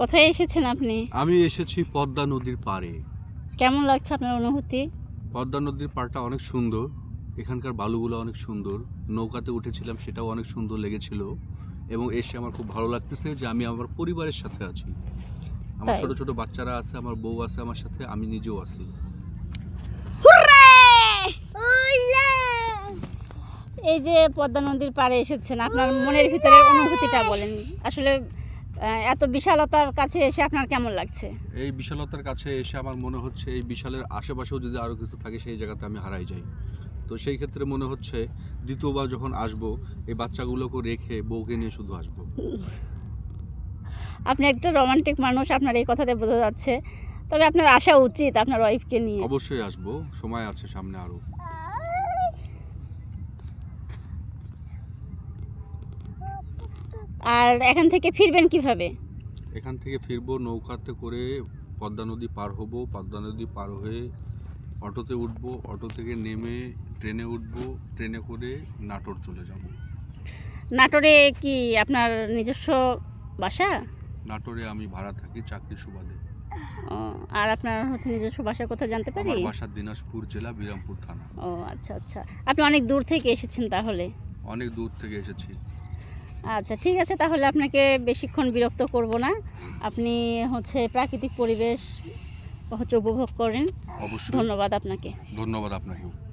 কোথায় এসেছেন আপনি? আমি এসেছি পদ্মা নদীর পাড়ে। কেমন লাগছে আপনার অনুভূতি? পদ্মা নদীর পাড়টা অনেক সুন্দর। এখানকার বালুগুলো অনেক সুন্দর। নৌকাতে উঠেছিলাম সেটাও অনেক সুন্দর লেগেছিল। এবং এসে আমার খুব ভালো লাগতেছে যে আমি আমার পরিবারের সাথে আছি। আমার? ছোট ছোট বাচ্চারা আছে আমার বউ আছে আমার সাথে আমি নিজেও আছি। এই যে পদ্মা নদীর পাড়ে এসেছেন আপনার মনের ভিতরে অনুভূতিটা বলেন। আসলে এত বিশালতার কাছে এসে আপনার কেমন লাগছে? এই বিশালতার কাছে এসে আমার মনে হচ্ছে এই বিশালের আশেপাশেও যদি আরও কিছু থাকে সেই জায়গাতে আমি হারাই যাই। তো সেই ক্ষেত্রে মনে হচ্ছে দ্বিতীয়বার যখন আসব এই বাচ্চাগুলোকে রেখে বউকে নিয়ে শুধু আসব। আপনি একটা রোমান্টিক মানুষ আপনার এই কথাতে বোঝা যাচ্ছে। তবে আপনার আসা উচিত আপনার ওয়াইফকে নিয়ে। অবশ্যই আসব সময় আছে সামনে আরও আর এখান থেকে ফিরবেন কীভাবে? এখান থেকে ফিরবো নৌকাতে করে পদ্মা নদী পার হব পদ্মা নদী পার হয়ে অটোতে উঠব অটো থেকে নেমে ট্রেনে উঠবো ট্রেনে করে নাটোর চলে যাব। নাটোরে কি আপনার নিজস্ব বাসা? নাটোরে আমি ভাড়া থাকি চাকরি সুবাদে। ও, আর আপনার হচ্ছে নিজস্ব বাসা কোথায় জানতে পারি? আমার বাসা দিনাজপুর জেলা বিরামপুর থানা। ও আচ্ছা আচ্ছা। আপনি অনেক দূর থেকে এসেছেন তাহলে? অনেক দূর থেকে এসেছি। আচ্ছা ঠিক আছে তাহলে আপনাকে বেশিক্ষণ বিরক্ত করব না। আপনি হচ্ছে প্রাকৃতিক পরিবেশ হচ্ছে উপভোগ করেন। অবশ্যই। ধন্যবাদ আপনাকে। ধন্যবাদ আপনাকেও।